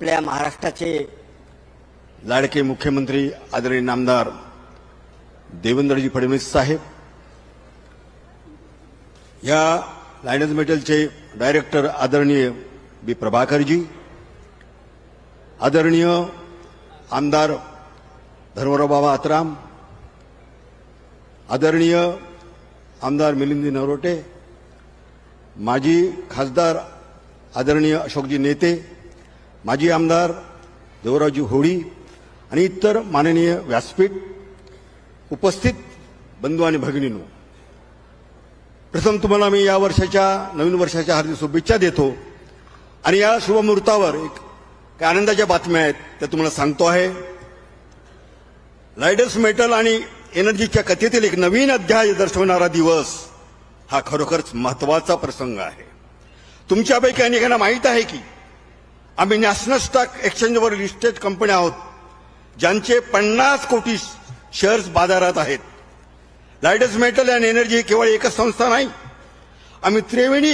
आपल्या महाराष्ट्राचे लाडके मुख्यमंत्री आदरणीय नामदार देवेंद्रजी फडणवीस साहेब या लायनस मेटलचे डायरेक्टर आदरणीय बी प्रभाकरजी आदरणीय आमदार धर्मराव बाबा आतराम आदरणीय आमदार मिलिंदी नरोटे माजी खासदार आदरणीय अशोकजी नेते माजी आमदार देवरावजी होळी आणि इतर माननीय व्यासपीठ उपस्थित बंधू आणि भगिनींनो प्रथम तुम्हाला मी या वर्षाच्या नवीन वर्षाच्या हार्दिक शुभेच्छा देतो. आणि या शुभमुहूर्तावर एक काही आनंदाच्या बातम्या आहेत त्या तुम्हाला सांगतो आहे. लायडर्स मेटल आणि एनर्जीच्या कथेतील एक नवीन अध्याय दर्शवणारा दिवस हा खरोखरच महत्त्वाचा प्रसंग आहे. तुमच्यापैकी अनेकांना माहीत आहे की आम्ही नॅशनल स्टॉक एक्सचेंजवर लिस्टेड कंपन्या आहोत ज्यांचे पन्नास कोटी शेअर्स बाजारात आहेत. लायडस मेटल अँड एनर्जी ही केवळ एकच संस्था नाही आम्ही Triveni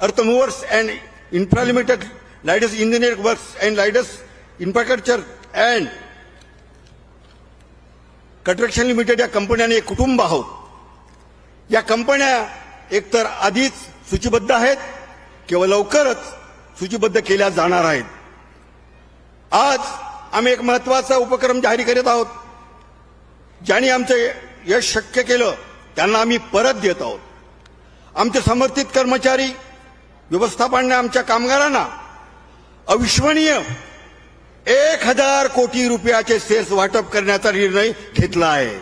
earthmovers and infra limited Lloyds engineer works and Lloyds infrastructure and construction limited या कंपन्याने एक कुटुंब आहोत. या कंपन्या एकतर आधीच सूचीबद्ध आहेत किंवा लवकरच सूचीबद्ध केल्या जाणार आहेत. आज आम्ही एक महत्त्वाचा उपक्रम जाहीर करीत आहोत. ज्यांनी आमचं यश शक्य केलं त्यांना आम्ही परत देत आहोत. आमचे समर्थित कर्मचारी व्यवस्थापनाने आमच्या कामगारांना अविश्वनीय एक हजार कोटी रुपयाचे सेल्स वाटप करण्याचा निर्णय घेतला आहे.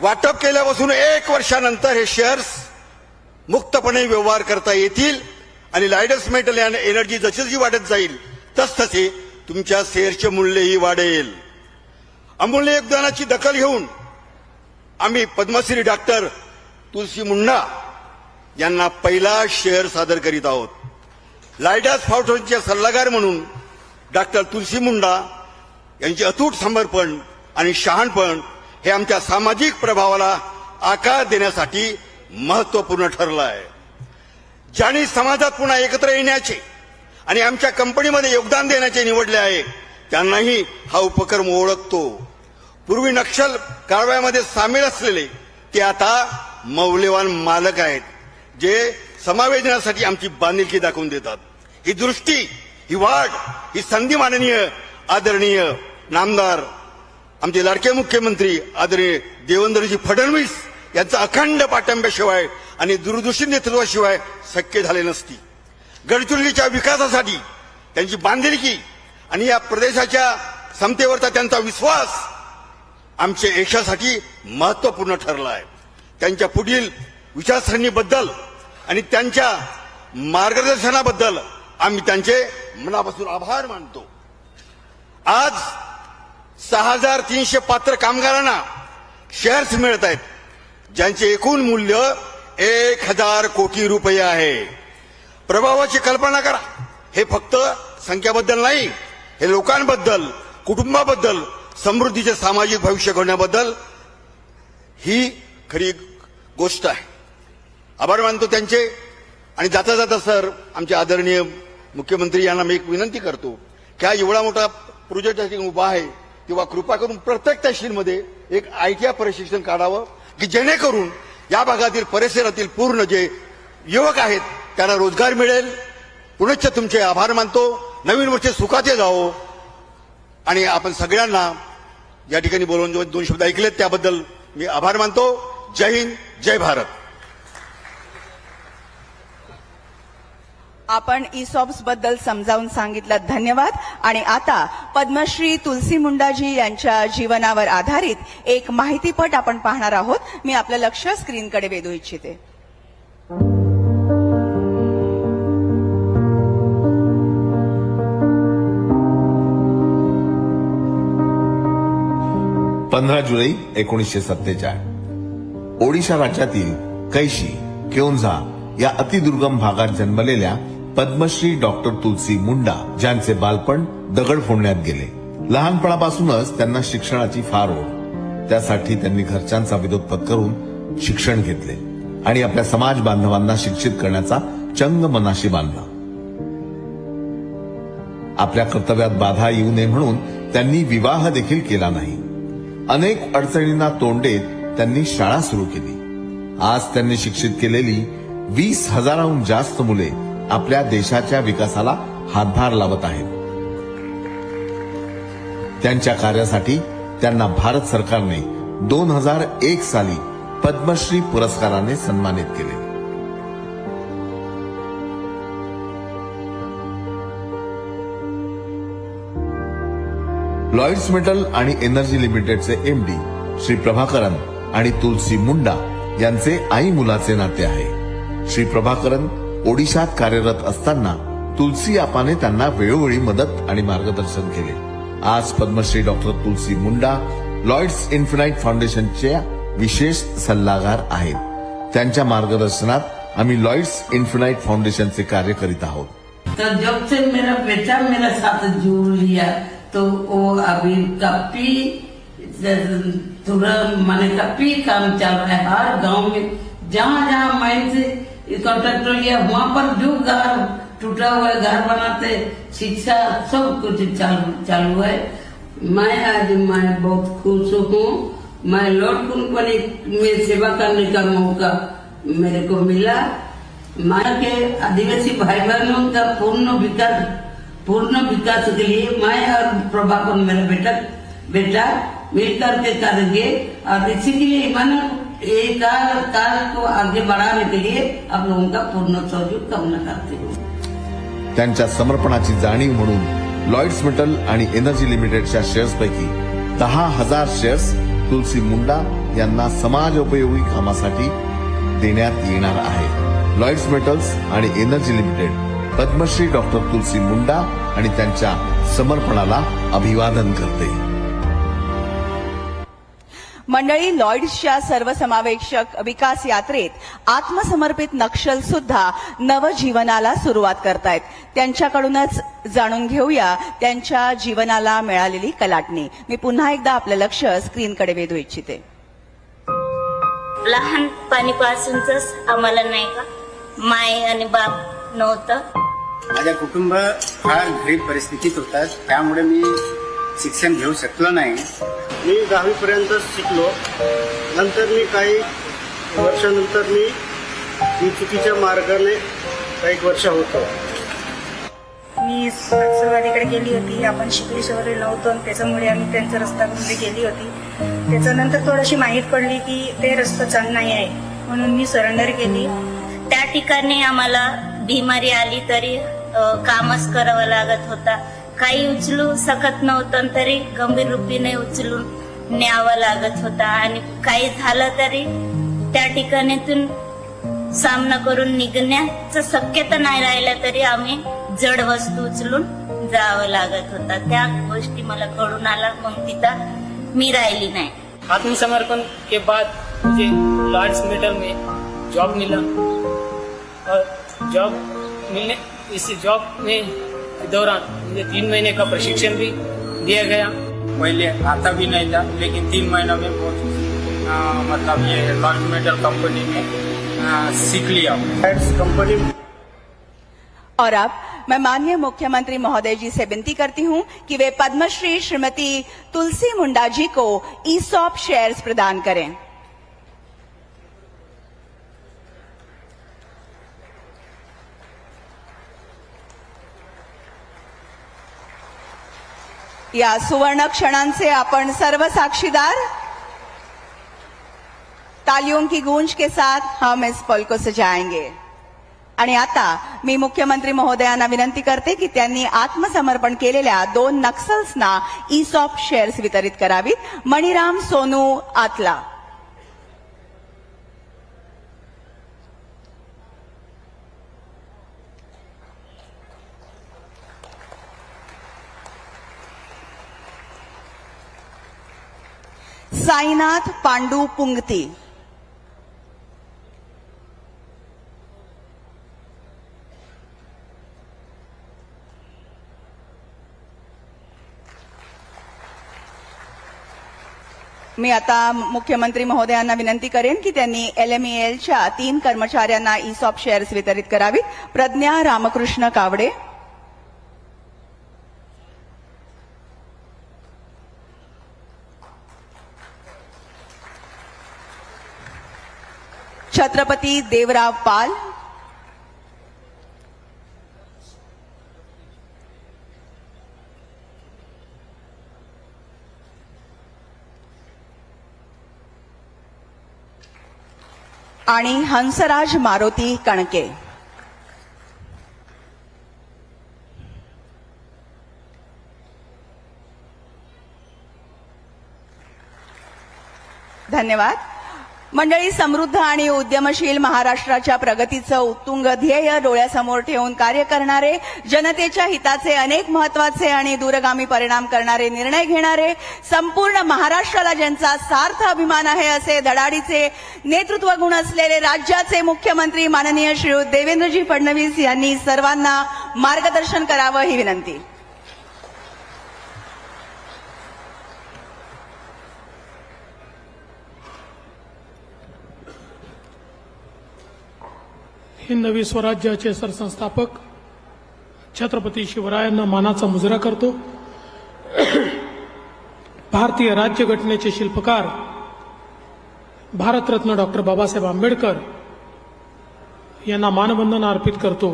वाटप केल्यापासून एक वर्षानंतर हे शेअर्स मुक्तपणे व्यवहार करता येतील आणि लायडस मेटल एनर्जी जशी जशी वाढत जाईल तसतसे तुमच्या शेअरचे मूल्यही वाढेल. अमूल्य योगदानाची दखल घेऊन आम्ही पद्मश्री डॉक्टर तुलसी मुंडा यांना पहिला शेअर सादर करीत आहोत. लायडस फाउंडेशनचे सल्लागार म्हणून डॉक्टर तुलसी मुंडा यांचे अतूट समर्पण आणि शहाणपण हे आमच्या सामाजिक प्रभावाला आकार देण्यासाठी महत्त्वपूर्ण ठरलं आहे ज्यांनी समाजात पुन्हा एकत्र येण्याचे आणि आमच्या कंपनीमध्ये योगदान देण्याचे निवडले आहे त्यांनाही हा उपक्रम ओळखतो. पूर्वी नक्षल कारवायामध्ये सामील असलेले ते आता मौल्यवान मालक आहेत जे समावेदनासाठी आमची बांधिलकी दाखवून देतात. ही दृष्टी ही वाढ ही संधी माननीय आदरणीय नामदार आमचे लाडके मुख्यमंत्री आदरणीय देवेंद्रजी फडणवीस यांचा अखंड पाठिंब्याशिवाय आणि दूरदृष्टी नेतृत्वाशिवाय शक्य झाले नसती. गडचिरोलीच्या विकासासाठी त्यांची बांधिलकी आणि या प्रदेशाच्या समतेवरचा त्यांचा विश्वास आमच्या यशासाठी महत्त्वपूर्ण ठरला आहे त्यांच्या पुढील विचारसरणीबद्दल आणि त्यांच्या मार्गदर्शनाबद्दल आम्ही त्यांचे मनापासून आभार मानतो. आज सहा हजार तीनशे पात्र कामगारांना शेअर्स मिळत आहेत. ज्यांचे एकूण मूल्य एक हजार कोटी रुपये आहे. प्रभावाची कल्पना करा. हे फक्त संख्याबद्दल नाही हे लोकांबद्दल कुटुंबाबद्दल समृद्धीचे सामाजिक भविष्य घडण्याबद्दल ही खरी गोष्ट आहे. आभार मानतो त्यांचे. आणि जाता जाता सर आमचे आदरणीय मुख्यमंत्री यांना मी एक विनंती करतो की हा एवढा मोठा प्रोजेक्ट उभा आहे तेव्हा कृपा करून प्रत्येक तहसीलमध्ये एक आय टी आय प्रशिक्षण काढावं. की जेणेकरून या भागातील परिसरातील पूर्ण जे युवक आहेत त्यांना रोजगार मिळेल. पुनश्च तुमचे आभार मानतो. नवीन वर्ष सुखाचे जावो. आणि आपण सगळ्यांना या ठिकाणी बोलवून जो दोन शब्द ऐकलेत त्याबद्दल मी आभार मानतो. जय हिंद जय भारत. आपण इसॉप्सबद्दल समजावून सांगितलं. धन्यवाद. आणि आता पद्मश्री तुलसी मुंडाजी यांच्या जीवनावर आधारित एक माहितीपट आपण पाहणार आहोत. मी आपलं लक्ष स्क्रीनकडे वेधू इच्छिते. पंधरा जुलै एकोणीसशे सत्तेचाळीस ओडिशा राज्यातील कैशी केवंझा या अतिदुर्गम भागात जन्मलेल्या पद्मश्री डॉक्टर तुलसी मुंडा ज्यांचे बालपण दगड फोडण्यात गेले. लहानपणापासूनच त्यांना शिक्षणाची फार ओढ. त्यासाठी त्यांनी घरच्यांचा विरोध पत्करून शिक्षण घेतले आणि आपल्या समाज बांधवांना शिक्षित करण्याचा चंग मनाशी बांधला. आपल्या कर्तव्यात बाधा येऊ नये म्हणून त्यांनी विवाह देखील केला नाही. अनेक अडचणींना तोंड देत त्यांनी शाळा सुरू केली. आज त्यांनी शिक्षित केलेली वीस हजाराहून जास्त मुले आपल्या देशाच्या विकासाला हातभार लावत आहेत. त्यांच्या कार्यासाठी त्यांना भारत सरकारने दोन हजार एक साली पद्मश्री पुरस्काराने सन्मानित केले. लॉइड्स मेटल आणि एनर्जी लिमिटेडचे एमडी श्री प्रभाकरन आणि तुलसी मुंडा यांचे आई मुलाचे नाते आहे. श्री प्रभाकरन ओडिशात कार्यरत असताना तुलसी आपाने त्यांना वेळोवेळी मदत आणि मार्गदर्शन केले. आज Padmashri doctor Tulsi Munda Lloyds infinite फाउंडेशनच्या विशेष सल्लागार आहेत. त्यांच्या मार्गदर्शनात आम्ही लॉइड्स इन्फिनाइट फाउंडेशनचे कार्य करीत आहोत. तो जब से मेरा बेटा मेरा साथ जुड़ लिया तो वो अभी काफी थोड़ा माने काफी काम चल रहा है हर गांव में जहाँ जहाँ मैं से कॉन्ट्रैक्टर लिया वहाँ पर जो घर, टूटा हुआ घर बनाते, शिक्षा, सब कुछ चालू चालू है। मैं आज, मैं बहुत खुश हूँ। मैं लॉर्ड कंपनी में सेवा करने का मौका मेरे को मिला। माया के आदिवासी भाई बहनों का पूर्ण विकास पूर्ण विकास के लिए मैं और प्रभाकर मेरा बेटा बेटा मिलकर के करेंगे। और इसी के लिए मैंने ये काल काल को आगे बढ़ाने के लिए आप लोगों का पूर्ण सहयोग कामना करते हूँ। त्यांच्या समर्पणाची जाणीव म्हणून लॉइड्स मेटल आणि एनर्जी लिमिटेडच्या शेअर्सपैकी दहा हजार शेअर्स तुलसी मुंडा यांना समाजोपयोगी कामासाठी देण्यात येणार आहे. लॉइड्स मेटल्स आणि energy limited Padmashri doctor Tulsi Munda आणि त्यांच्या समर्पणाला अभिवादन करते. मंडळी लॉइड्सच्या सर्वसमावेशक विकास यात्रेत आत्मसमर्पित नक्षल सुद्धा नवजीवनाला सुरुवात करतायत. त्यांच्याकडूनच जाणून घेऊया त्यांच्या जीवनाला मिळालेली कलाटणी. मी पुन्हा एकदा आपलं लक्ष स्क्रीनकडे वेधू इच्छिते. लहानपणीपासूनच आम्हाला नाही का? माय आणि बाप नव्हतं. माझ्या कुटुंब फार गरीब परिस्थितीत होतात त्यामुळे मी शिक्षण घेऊ शकलो नाही. मी दहावीपर्यंत शिकलो. नंतर मी काही वर्षानंतर मी मी चुकीच्या मार्गाने काही वर्ष होतो. मी नक्षलवादीकडे गेली होती. आपण शिकलेश्वरी नव्हतो आणि त्याच्यामुळे आम्ही त्यांच्या रस्त्यामध्ये गेली होती. त्याच्यानंतर थोडीशी माहीत पडली की ते रस्ता छान नाही आहे. म्हणून मी सरेंडर केली. त्या ठिकाणी आम्हाला बिमारी आली तरी कामच करावं लागत होता. काही उचलू शकत नव्हतं तरी गंभीर रूपीने उचलून न्यावं लागत होता. आणि काही झालं तरी त्या ठिकाणीतून सामना करून निघण्याचं शक्यता नाही राहिलं तरी आम्ही जड वस्तू उचलून जावं लागत होता. त्या गोष्टी मला कळून आला मग तिथं मी राहिली नाही. आत्मसमर्पण के बाद मुझे लॉर्ड्स मेडल में जॉब मिला और जॉब मिलने इस जॉब में दौरान मुझे तीन महीने का प्रशिक्षण भी दिया गया। पहले आता भी नहीं था लेकिन तीन महीनों में बहुत आ, मतलब ये लॉन्च मेटल कंपनी में आ, सीख लिया। कंपनी और अब मैं माननीय मुख्यमंत्री महोदय जी से विनती करती हूँ कि वे पद्मश्री श्रीमती तुलसी मुंडा जी को ईसॉप शेयर्स प्रदान करें। या सुवर्ण क्षणांचे आपण सर्व साक्षीदार. तालियों की गूंज के साथ हम इस पल को सजाएंगे. आणि आता मी मुख्यमंत्री महोदयांना विनंती करते की त्यांनी आत्मसमर्पण केलेल्या दोन नक्सल्सना ईसॉप शेअर्स वितरित करावीत. मणिराम सोनू आतला. साईनाथ पांडू पुंगती. मी आता मुख्यमंत्री महोदयांना विनंती करेन की त्यांनी एलएमईएलच्या तीन कर्मचाऱ्यांना ईसॉप शेअर्स वितरित करावीत. प्रज्ञा रामकृष्ण कावडे छत्रपती देवराव पाल. आणि हंसराज मारुती कणके. धन्यवाद. मंडळी समृद्ध आणि उद्यमशील महाराष्ट्राच्या प्रगतीचं उत्तुंग ध्येय डोळ्यासमोर ठेवून कार्य करणारे जनतेच्या हिताचे अनेक महत्त्वाचे आणि दूरगामी परिणाम करणारे निर्णय घेणारे संपूर्ण महाराष्ट्राला ज्यांचा सार्थ अभिमान आहे असे धडाडीचे नेतृत्व गुण असलेले राज्याचे मुख्यमंत्री माननीय श्री देवेंद्रजी फडणवीस यांनी सर्वांना मार्गदर्शन करावं ही विनंती. नवी स्वराज्याचे सरसंस्थापक छत्रपती शिवरायांना मानाचा मुजरा करतो. भारतीय राज्यघटनेचे शिल्पकार भारतरत्न डॉक्टर बाबासाहेब आंबेडकर यांना मानवंदना अर्पित करतो.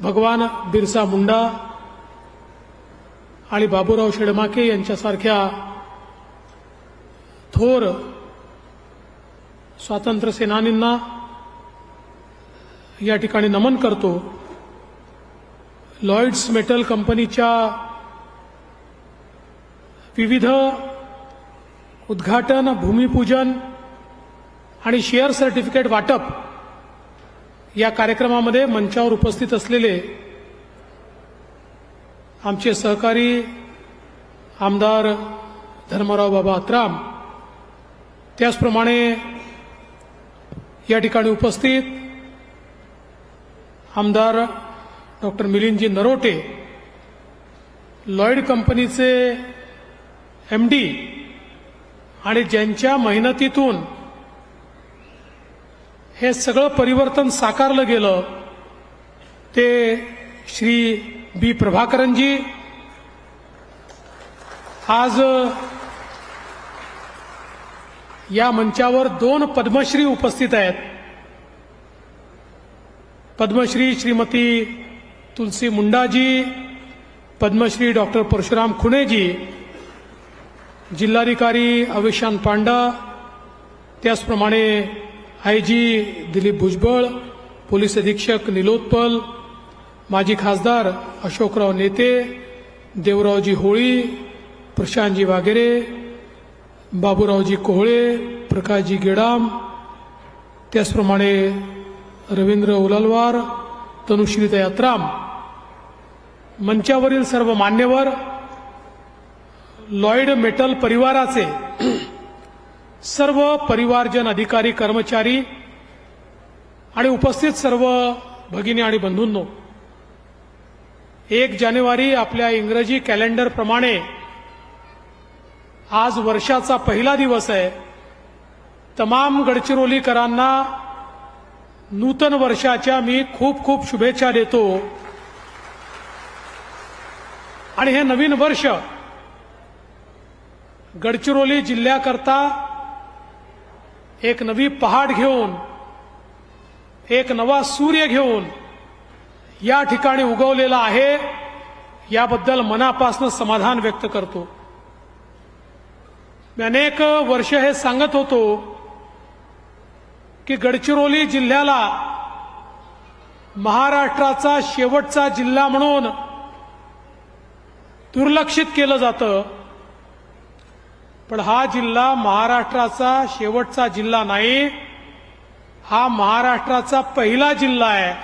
भगवान बिरसा मुंडा आणि बाबूराव शेडमाके यांच्यासारख्या थोर स्वातंत्र्य सेनानींना या ठिकाणी नमन करतो. लॉइड्स मेटल कंपनीच्या विविध उद्घाटन भूमिपूजन आणि शेअर सर्टिफिकेट वाटप या कार्यक्रमामध्ये मंचावर उपस्थित असलेले आमचे सहकारी आमदार धर्मराव बाबा अत्राम त्याचप्रमाणे या ठिकाणी उपस्थित आमदार डॉक्टर मिलिंदजी नरोटे लॉयड कंपनीचे एम डी आणि ज्यांच्या मेहनतीतून हे सगळं परिवर्तन साकारलं गेलं ते श्री बी प्रभाकरनजी. आज या मंचावर दोन पद्मश्री उपस्थित आहेत. पद्मश्री श्रीमती तुलसी मुंडाजी पद्मश्री डॉक्टर परशुराम खुणेजी जिल्हाधिकारी अविशान पांडा त्याचप्रमाणे I G Dilip Bhujbal police अधीक्षक निलोत्पल माजी खासदार अशोकराव नेते देवरावजी होळी प्रशांतजी वागेरे बाबूरावजी कोहळे प्रकाशजी गेडाम त्याचप्रमाणे रवींद्र उलालवार तनुश्री यात्राम. मंचावरील सर्व मान्यवर लॉयड मेटल परिवाराचे सर्व परिवारजन अधिकारी कर्मचारी आणि उपस्थित सर्व भगिनी आणि बंधूंनो एक जानेवारी आपल्या इंग्रजी कॅलेंडर प्रमाणे आज वर्षाचा पहिला दिवस आहे. तमाम गडचिरोलीकरांना नूतन वर्षाच्या मी खूप खूप शुभेच्छा देतो. आणि हे नवीन वर्ष गडचिरोली जिल्ह्याकरता एक नवी पहाड घेऊन एक नवा सूर्य घेऊन या ठिकाणी उगवलेला आहे याबद्दल मनापासून समाधान व्यक्त करतो. मी अनेक वर्ष हे सांगत होतो की गडचिरोली जिल्ह्याला महाराष्ट्राचा शेवटचा जिल्हा म्हणून दुर्लक्षित केलं जातं. पण हा जिल्हा महाराष्ट्राचा शेवटचा जिल्हा नाही. हा महाराष्ट्राचा पहिला जिल्हा आहे.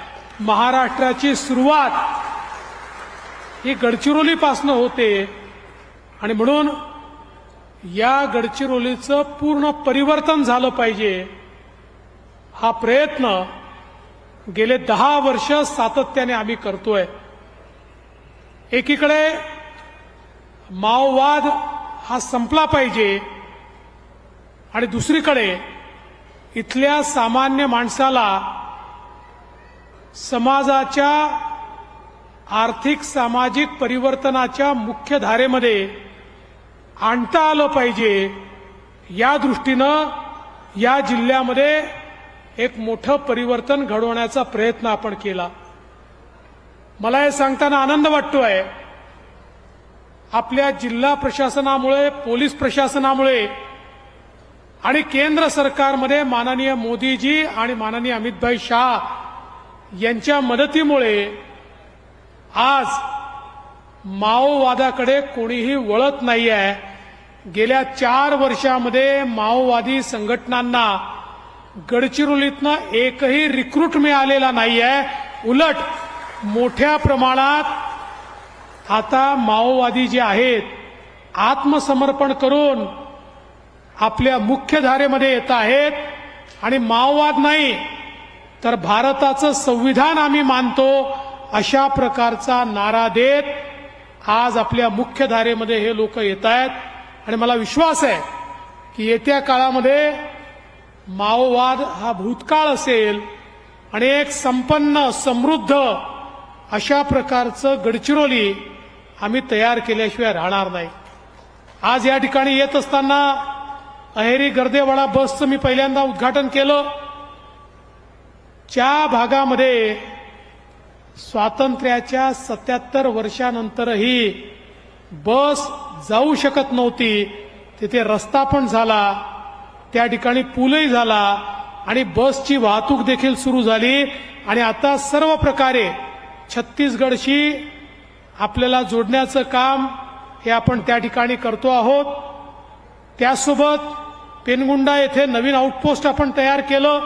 महाराष्ट्राची सुरुवात ही गडचिरोलीपासनं होते. आणि म्हणून या गडचिरोलीचं पूर्ण परिवर्तन झालं पाहिजे. हा प्रयत्न गेले दहा वर्ष सातत्याने आम्ही करतोय. एकीकडे माओवाद हा संपला पाहिजे आणि दुसरीकडे इथल्या सामान्य माणसाला समाजाच्या आर्थिक सामाजिक परिवर्तनाच्या मुख्य धारेमध्ये आणता आलं पाहिजे या दृष्टीनं या जिल्ह्यामध्ये एक मोठं परिवर्तन घडवण्याचा प्रयत्न आपण केला. मला हे सांगताना आनंद वाटतोय. आपल्या जिल्हा प्रशासनामुळे पोलीस प्रशासनामुळे आणि केंद्र सरकारमध्ये माननीय मोदीजी आणि माननीय अमितभाई शाह यांच्या मदतीमुळे आज माओवादाकडे कोणीही वळत नाही आहे गेल्या चार वर्षामध्ये माओवादी संघटनांना गडचिरोलीतनं एकही रिक्रूट मिळालेला नाही आहे उलट मोठ्या प्रमाणात आता माओवादी जे आहेत आत्मसमर्पण करून आपल्या मुख्य धारेमध्ये येत आहेत. आणि माओवाद नाही तर भारताचं संविधान आम्ही मानतो अशा प्रकारचा नारा देत आज आपल्या मुख्य धारेमध्ये हे लोक येत आहेत. आणि मला विश्वास आहे की येत्या काळामध्ये माओवाद हा भूतकाळ असेल आणि एक संपन्न समृद्ध अशा प्रकारचं गडचिरोली आम्ही तयार केल्याशिवाय राहणार नाही. आज या ठिकाणी येत असताना अहेरी गर्देवाडा बसचं मी पहिल्यांदा उद्घाटन केलं. ज्या भागामध्ये स्वातंत्र्याच्या सत्याहत्तर वर्षानंतरही बस जाऊ शकत नव्हती. तिथे रस्ता पण झाला. त्या ठिकाणी पूलही झाला आणि बसची वाहतूक देखील सुरू झाली. आणि आता सर्व प्रकारे छत्तीसगडशी आपल्याला जोडण्याचं काम हे आपण त्या ठिकाणी करतो आहोत. त्यासोबत पेनगुंडा येथे नवीन आउटपोस्ट आपण तयार केलं.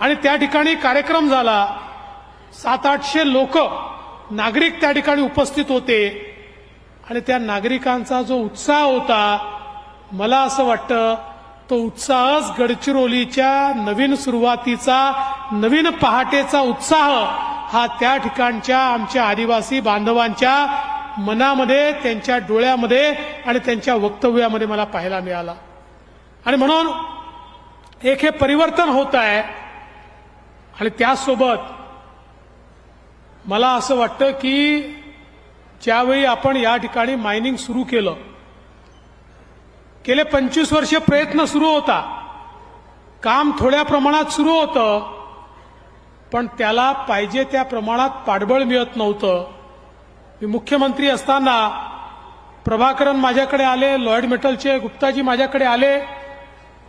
आणि त्या ठिकाणी कार्यक्रम झाला. सात आठशे लोक नागरिक त्या ठिकाणी उपस्थित होते. आणि त्या नागरिकांचा जो उत्साह होता मला असं वाटतं तो उत्साहच गडचिरोलीच्या नवीन सुरुवातीचा नवीन पहाटेचा उत्साह हा त्या ठिकाणच्या आमच्या आदिवासी बांधवांच्या मनामध्ये त्यांच्या डोळ्यामध्ये आणि त्यांच्या वक्तव्यामध्ये मला पाहायला मिळाला. आणि म्हणून एक हे परिवर्तन होत आहे. आणि त्यासोबत मला असं वाटतं की ज्यावेळी आपण या ठिकाणी मायनिंग सुरू केलं गेले पंचवीस वर्ष प्रयत्न सुरू होता. काम थोड्या प्रमाणात सुरू होतं पण त्याला पाहिजे त्या प्रमाणात पाठबळ मिळत नव्हतं. मी मुख्यमंत्री असताना प्रभाकरन माझ्याकडे आले लॉयड मेटलचे गुप्ताजी माझ्याकडे आले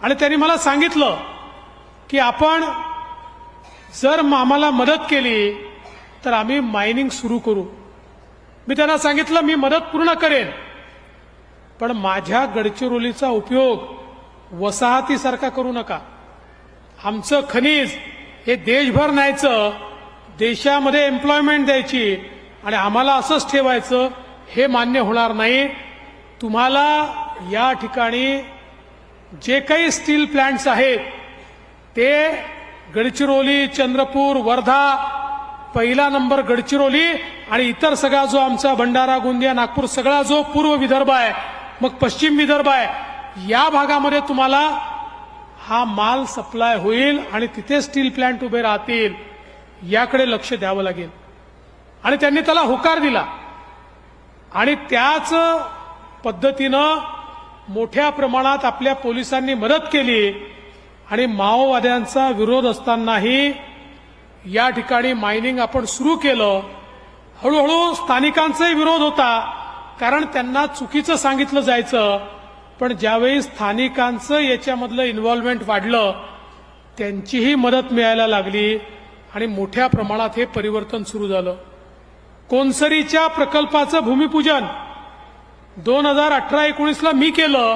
आणि त्यांनी मला सांगितलं की आपण जर आम्हाला मदत केली तर आम्ही मायनिंग सुरू करू. मी त्यांना सांगितलं मी मदत पूर्ण करेन. पण माझ्या गडचिरोलीचा उपयोग वसाहतीसारखा करू नका. आमचं खनिज हे देशभर न्यायचं देशामध्ये एम्प्लॉयमेंट द्यायची आणि आम्हाला असंच ठेवायचं हे मान्य होणार नाही. तुम्हाला या ठिकाणी जे काही स्टील प्लांट्स आहेत ते गडचिरोली चंद्रपूर वर्धा पहिला नंबर गडचिरोली आणि इतर सगळा जो आमचा भंडारा गोंदिया नागपूर सगळा जो पूर्व विदर्भ आहे मग पश्चिम विदर्भ आहे. या भागामध्ये तुम्हाला हा माल सप्लाय होईल आणि तिथे स्टील प्लांट उभे राहतील. याकडे लक्ष द्यावं लागेल. आणि त्यांनी त्याला होकार दिला. आणि त्याच पद्धतीनं मोठ्या प्रमाणात आपल्या पोलिसांनी मदत केली. आणि माओवाद्यांचा विरोध असतानाही या ठिकाणी मायनिंग आपण सुरू केलं. हळूहळू स्थानिकांचाही विरोध होता. कारण त्यांना चुकीचं सांगितलं जायचं पण ज्यावेळी स्थानिकांचं याच्यामधलं इन्व्हॉल्वमेंट वाढलं त्यांचीही मदत मिळायला लागली आणि मोठ्या प्रमाणात हे परिवर्तन सुरू झालं. कोनसरीच्या प्रकल्पाचं भूमिपूजन दोन हजार अठरा एकोणीसला मी केलं.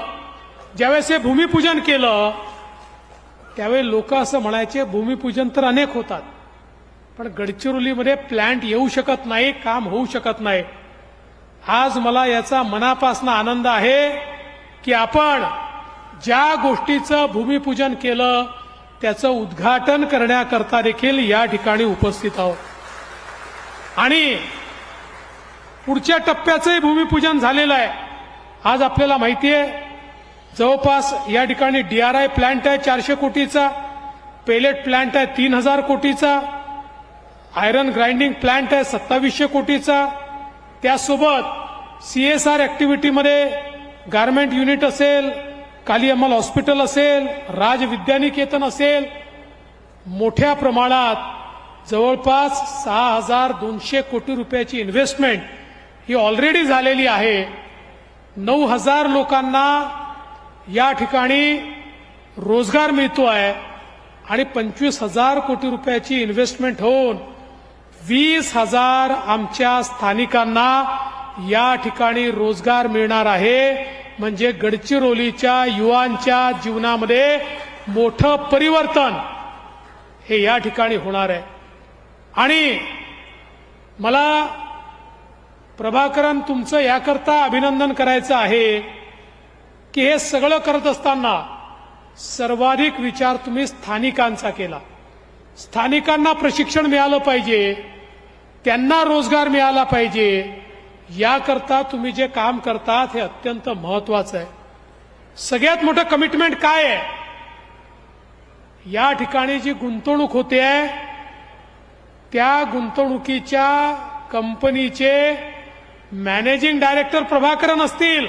ज्यावेळेस हे भूमिपूजन केलं त्यावेळी लोक असं म्हणायचे भूमिपूजन तर अनेक होतात पण गडचिरोलीमध्ये प्लॅन्ट येऊ शकत नाही काम होऊ शकत नाही. आज मला याचा मनापासून आनंद आहे की आपण ज्या गोष्टीचं भूमिपूजन केलं त्याचं उद्घाटन करण्याकरता देखील या ठिकाणी उपस्थित आहोत. आणि पुढच्या टप्प्याचंही भूमिपूजन झालेलं आहे. आज आपल्याला माहिती आहे जवळपास या ठिकाणी डीआरआय प्लांट आहे चारशे कोटीचा पेलेट प्लांट आहे तीन हजार कोटीचा आयरन ग्राइंडिंग प्लांट आहे सत्तावीसशे कोटीचा त्यासोबत सीएसआर ऍक्टिव्हिटीमध्ये गारमेंट युनिट असेल काली अमल हॉस्पिटल असेल राज विद्यानिकेतन असेल मोठ्या प्रमाणात जवळपास सहा हजार दोनशे कोटी रुपयाची इन्व्हेस्टमेंट ही ऑलरेडी झालेली आहे. नऊ हजार लोकांना या ठिकाणी रोजगार मिळतो आहे आणि पंचवीस हजार कोटी रुपयाची इन्व्हेस्टमेंट होऊन वीस हजार आमच्या स्थानिकांना या ठिकाणी रोजगार मिळणार आहे. म्हणजे गडचिरोलीच्या युवांच्या जीवनामध्ये मोठं परिवर्तन हे या ठिकाणी होणार आहे. आणि मला प्रभाकरन तुमचं याकरता अभिनंदन करायचं आहे की हे सगळं करत असताना सर्वाधिक विचार तुम्ही स्थानिकांचा केला. स्थानिकांना प्रशिक्षण मिळालं पाहिजे. त्यांना रोजगार मिळाला पाहिजे याकरता तुम्ही जे काम करतात हे अत्यंत महत्वाचं आहे. सगळ्यात मोठं कमिटमेंट काय आहे? या ठिकाणी जी गुंतवणूक होते आहे त्या गुंतवणुकीच्या कंपनीचे मॅनेजिंग डायरेक्टर प्रभाकरन असतील.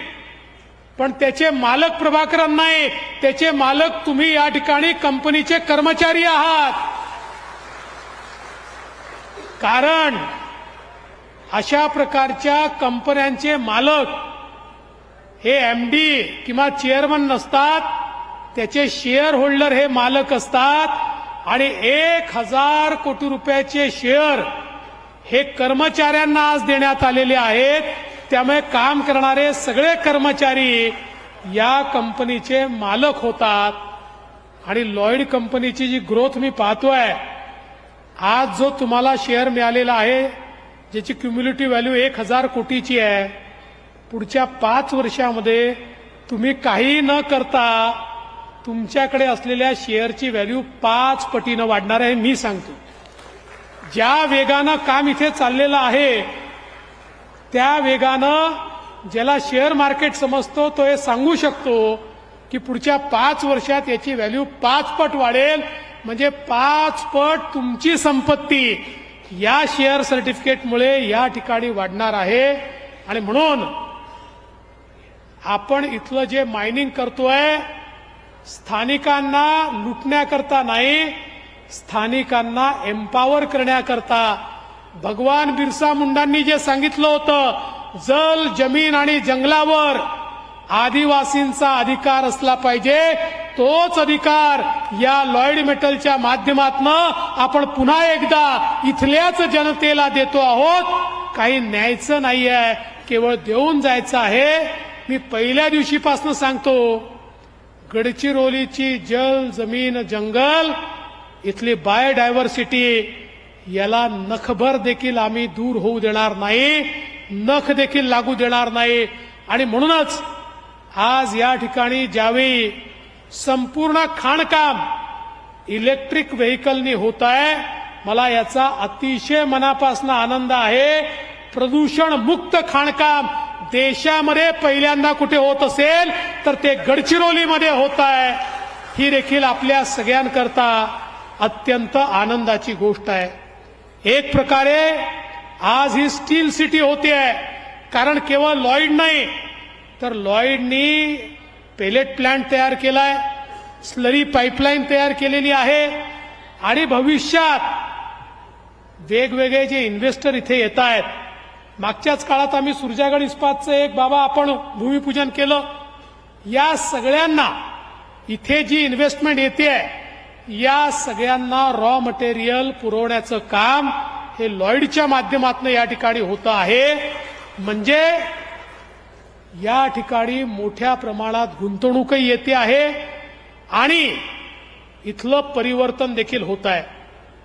पण त्याचे मालक प्रभाकरन नाही त्याचे मालक तुम्ही या ठिकाणी कंपनीचे कर्मचारी आहात. कारण अशा प्रकारच्या कंपन्यांचे मालक हे एमडी किंवा चेअरमन नसतात. त्याचे शेअर होल्डर हे मालक असतात. आणि एक हजार कोटी रुपयाचे शेअर हे कर्मचाऱ्यांना आज देण्यात आलेले आहेत. त्यामुळे काम करणारे सगळे कर्मचारी या कंपनीचे मालक होतात. आणि लॉईड कंपनीची जी ग्रोथ मी पाहतोय आज जो तुम्हाला शेअर मिळालेला आहे ज्याची क्युम्युलेटिव्ह व्हॅल्यू एक हजार कोटीची आहे पुढच्या पाच वर्षामध्ये तुम्ही काही न करता तुमच्याकडे असलेल्या शेअरची व्हॅल्यू पाच पटीनं वाढणार आहे मी सांगतो. ज्या वेगानं काम इथे चाललेलं आहे त्या वेगानं ज्याला शेअर मार्केट समजतो तो हे सांगू शकतो की पुढच्या पाच वर्षात याची व्हॅल्यू पाच पट वाढेल म्हणजे पाच पट तुमची संपत्ती या शेअर सर्टिफिकेटमुळे या ठिकाणी वाढणार आहे. आणि म्हणून आपण इथलं जे मायनिंग करतोय स्थानिकांना लुटण्याकरता नाही स्थानिकांना एम्पावर करण्याकरता. भगवान बिरसा मुंडांनी जे सांगितलं होतं जल जमीन आणि जंगलावर आदिवासींचा अधिकार असला पाहिजे तोच अधिकार या लॉईड मेटलच्या माध्यमातून आपण पुन्हा एकदा इथल्याच जनतेला देतो आहोत. काही न्यायचं नाहीये केवळ देऊन जायचं आहे. मी पहिल्या दिवशीपासून सांगतो गडचिरोलीची जल जमीन जंगल इथली बायोडायव्हर्सिटी याला नखभर देखील आम्ही दूर होऊ देणार नाही नख देखील लागू देणार नाही. आणि म्हणूनच आज या ठिकाणी ज्यावेळी संपूर्ण खाणकाम इलेक्ट्रिक व्हेकलनी होत आहे मला याचा अतिशय मनापासून आनंद आहे. प्रदूषण मुक्त खाणकाम देशामध्ये पहिल्यांदा कुठे होत असेल तर ते गडचिरोलीमध्ये होत आहे. ही देखील आपल्या सगळ्यांकरता अत्यंत आनंदाची गोष्ट आहे. एक प्रकारे आज ही स्टील सिटी होते आहे कारण केवळ लॉईड नाही तर लॉईडनी पेलेट प्लांट तयार केलाय स्लरी पाईपलाईन तयार केलेली आहे आणि भविष्यात वेगवेगळे जे इन्व्हेस्टर इथे येत आहेत मागच्याच काळात आम्ही सुरजागड इस्पातचं एक बाबा आपण भूमिपूजन केलं या सगळ्यांना इथे जी इन्व्हेस्टमेंट येते या सगळ्यांना रॉ मटेरियल पुरवण्याचं काम हे लॉईडच्या माध्यमातून या ठिकाणी होतं आहे. म्हणजे या ठिकाणी मोठ्या प्रमाणात गुंतवणूकही येते आहे आणि इथलं परिवर्तन देखील होत आहे.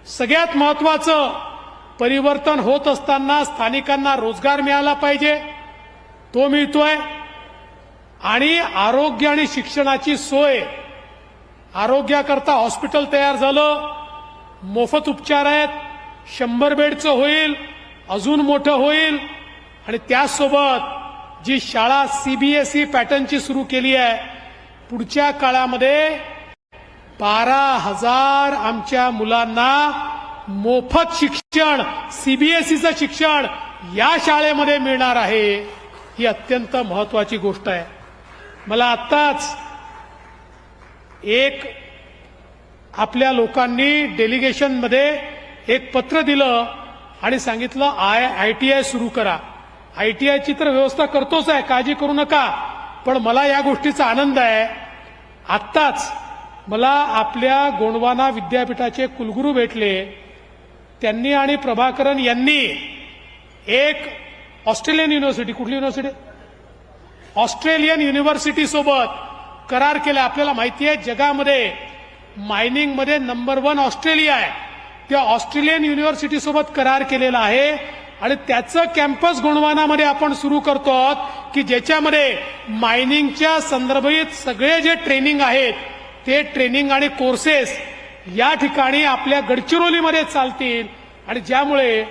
सगळ्यात महत्वाचं परिवर्तन होत असताना स्थानिकांना रोजगार मिळाला पाहिजे तो मिळतोय. आणि आरोग्य आणि शिक्षणाची सोय आरोग्याकरता हॉस्पिटल तयार झालं मोफत उपचार आहेत शंभर बेडचं होईल अजून मोठं होईल आणि त्याचसोबत जी शाळा सीबीएसई पॅटर्नची सुरू केली आहे पुढच्या काळामध्ये बारा हजार आमच्या मुलांना मोफत शिक्षण सीबीएसईचं शिक्षण या शाळेमध्ये मिळणार आहे ही अत्यंत महत्वाची गोष्ट आहे. मला आत्ताच एक आपल्या लोकांनी डेलिगेशनमध्ये एक पत्र दिलं आणि सांगितलं आय आय टी आय सुरू करा. आय टी आयची तर व्यवस्था करतोच आहे काळजी करू नका. पण मला या गोष्टीचा आनंद आहे. आत्ताच मला आपल्या गोंडवाना विद्यापीठाचे कुलगुरू भेटले. त्यांनी आणि प्रभाकरन यांनी एक ऑस्ट्रेलियन युनिव्हर्सिटी कुठली युनिव्हर्सिटी? ऑस्ट्रेलियन युनिव्हर्सिटी सोबत करार केला. आपल्याला माहिती आहे जगामध्ये मायनिंगमध्ये नंबर वन ऑस्ट्रेलिया आहे. त्या ऑस्ट्रेलियन युनिव्हर्सिटी सोबत करार केलेला आहे. आणि त्याचं कॅम्पस गोंडवानामध्ये आपण सुरू करतो आहोत की ज्याच्यामध्ये मायनिंगच्या संदर्भित सगळे जे ट्रेनिंग आहेत ते ट्रेनिंग आणि कोर्सेस या ठिकाणी आपल्या गडचिरोलीमध्ये चालतील. आणि ज्यामुळे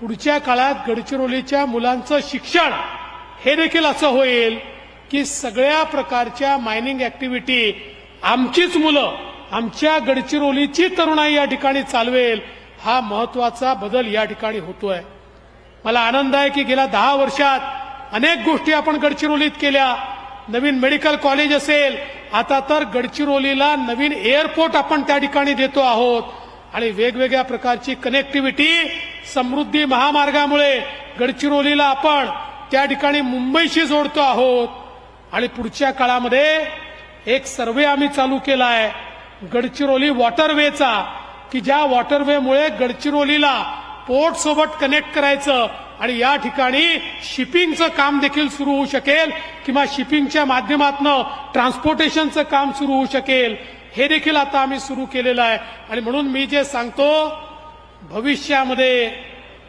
पुढच्या काळात गडचिरोलीच्या मुलांचं शिक्षण हे देखील असं होईल की सगळ्या प्रकारच्या मायनिंग ऍक्टिव्हिटी आमचीच मुलं आमच्या गडचिरोलीची तरुणाई या ठिकाणी चालवेल हा महत्त्वाचा बदल या ठिकाणी होतोय. मला आनंद आहे की गेल्या दहा वर्षात अनेक गोष्टी आपण गडचिरोलीत केल्या. नवीन मेडिकल कॉलेज असेल आता तर गडचिरोलीला नवीन एअरपोर्ट आपण त्या ठिकाणी देतो आहोत. आणि वेगवेगळ्या प्रकारची कनेक्टिव्हिटी समृद्धी महामार्गामुळे गडचिरोलीला आपण त्या ठिकाणी मुंबईशी जोडतो आहोत. आणि पुढच्या काळामध्ये एक सर्वे आम्ही चालू केला आहे गडचिरोली वॉटरवेचा की ज्या वॉटरवेमुळे गडचिरोलीला पोर्ट सोबत कनेक्ट करायचं आणि या ठिकाणी शिपिंगचं काम देखील सुरू होऊ शकेल किंवा शिपिंगच्या माध्यमातून ट्रान्सपोर्टेशनचं काम सुरू होऊ शकेल. हे देखील आता आम्ही सुरू केलेलं आहे. आणि म्हणून मी जे सांगतो भविष्यामध्ये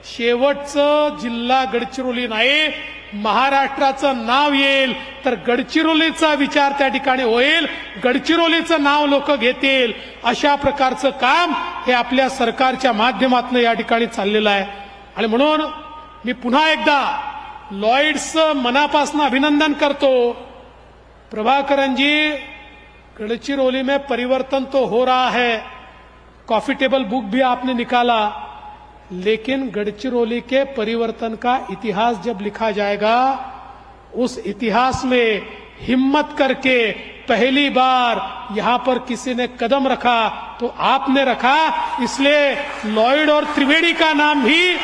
शेवटचं जिल्हा गडचिरोली नाही महाराष्ट्राचं नाव येईल तर गडचिरोलीचा विचार त्या ठिकाणी होईल. गडचिरोलीचं नाव लोक घेतील. अशा प्रकारचं काम हे आपल्या सरकारच्या माध्यमातून या ठिकाणी चाललेलं आहे. आणि म्हणून मी पुन्हा एकदा लॉईड्सचं मनापासून अभिनंदन करतो. प्रभाकरनजी गडचिरोली में परिवर्तन तो हो रहा है. कॉफी टेबल बुक भी आपने निकाला. लेकिन गडचिरोली के परिवर्तन का इतिहास जब लिखा जाएगा, उस इतिहास में हिम्मत करके पहली बार यहाँ पर किसी ने कदम रखा तो आपने रखा। इसलिए लॉयड और त्रिवेणी का नाम भी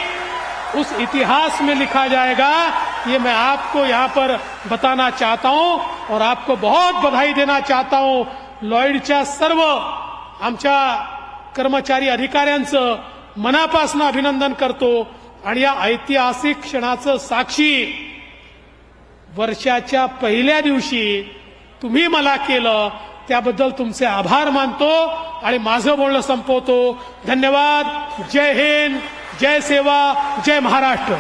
उस इतिहास में लिखा जाएगा। ये मैं आपको यहाँ पर बताना चाहता हूँ और आपको बहुत बधाई देना चाहता हूँ। लॉयडच्या सर्व आमच्या कर्मचारी अधिकाऱ्यांचं मनापासून अभिनंदन करतो. आणि या ऐतिहासिक क्षणाचं साक्षी वर्षाच्या पहिल्या दिवशी तुम्ही मला केलं त्याबद्दल तुमचे आभार मानतो आणि माझं बोलणं संपवतो. धन्यवाद. जय हिंद. जय सेवा. जय महाराष्ट्र.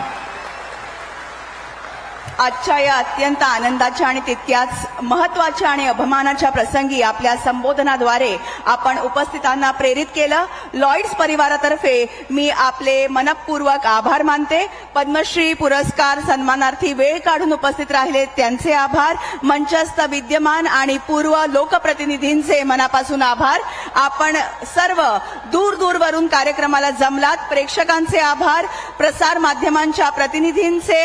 आजच्या या अत्यंत आनंदाच्या आणि तितक्याच महत्त्वाच्या आणि अभिमानाच्या प्रसंगी आपल्या संबोधनाद्वारे आपण उपस्थितांना प्रेरित केलं. लॉईड्स परिवारातर्फे मी आपले मनपूर्वक आभार मानते. पद्मश्री पुरस्कार सन्मानार्थी वेळ काढून उपस्थित राहिले त्यांचे आभार. मंचस्थ विद्यमान आणि पूर्व लोकप्रतिनिधींचे मनापासून आभार. आपण सर्व दूर दूरवरून कार्यक्रमाला जमलात. प्रेक्षकांचे आभार. प्रसार माध्यमांच्या प्रतिनिधींचे